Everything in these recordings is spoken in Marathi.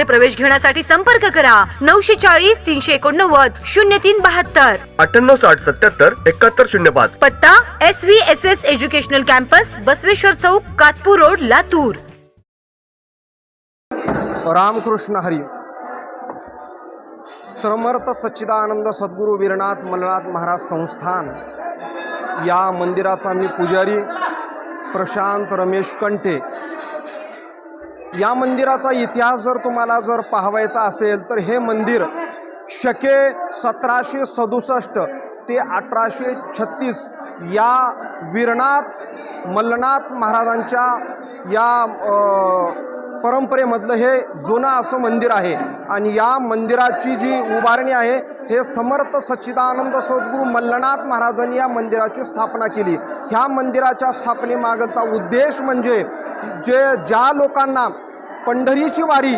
प्रवेश घेण्यासाठी संपर्क करा. नऊशे चाळीस तीनशे एकोणनव्वद शून्य तीन बहात्तर. अठ्ठ्याण्णव साठ सत्याहत्तर एकाहत्तर शून्य पाच. पत्ता S V S S educational campus Basaveshwar Chowk Katpur road Latur. Ramakrishna Hari. Samarth Sachchidanand Sadguru Veernath Mallanath Maharaj Sansthan. या मंदिराचा मी पुजारी प्रशांत रमेश कंठे. या मंदिराचा इतिहास जर तुम्हाला जर पाहावायचा असेल तर हे मंदिर शके सतराशे सदुसष्ट ते अठराशे छत्तीस या वीरनाथ मल्लनाथ महाराजांच्या या परंपरेमधलं हे जुनं असं मंदिर आहे. आणि या मंदिराची जी उभारणी आहे हे समर्थ सच्चिदानंद सद्गुरू मल्लनाथ महाराजांनी या मंदिराची स्थापना केली. ह्या मंदिराच्या स्थापनेमागचा उद्देश म्हणजे जे ज्या लोकांना पंढरीची वारी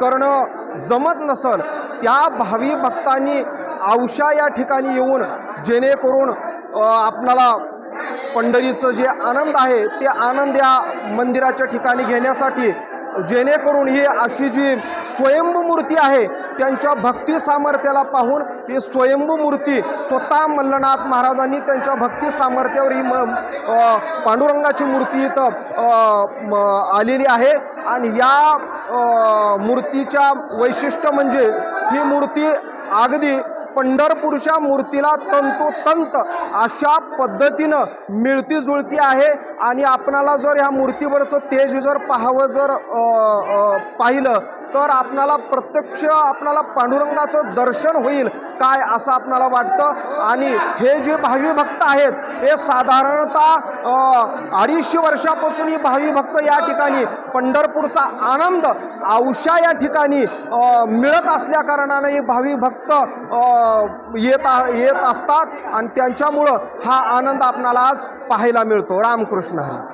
करणं जमत नसल त्या भावी भक्तांनी औषा या ठिकाणी येऊन जेणेकरून आपणाला पंढरीचं जे आनंद आहे ते आनंद या मंदिराच्या ठिकाणी घेण्यासाठी जेणेकरून ही अशी जी स्वयंभू मूर्ती आहे त्यांच्या भक्ती सामर्थ्याला पाहून ही स्वयंभू मूर्ती स्वतः मल्लनाथ महाराजांनी त्यांच्या भक्ती सामर्थ्यावर ही म पांडुरंगाची मूर्ती इथं आलेली आहे. आणि या मूर्तीच्या वैशिष्ट्य म्हणजे ही मूर्ती अगदी पंढरपूरच्या मूर्तीला तंतोतंत अशा पद्धतीनं मिळती जुळती आहे. आणि आपणाला जर ह्या मूर्तीवरचं तेज जर पाहावं जर पाहिलं तर आपणाला प्रत्यक्ष आपणाला पांडुरंगाचं दर्शन होईल काय असं आपणाला वाटतं? आणि हे जे भावी भक्त आहेत हे साधारणतः अडीचशे वर्षापासून ही भावी भक्त या ठिकाणी पंढरपूरचा आनंद औषा या ठिकाणी मिळत असल्या कारणानं हे भावी भक्त येत येत असतात. आणि त्यांच्यामुळं हा आनंद आपणाला आज पाहायला मिळतो. रामकृष्ण हरी.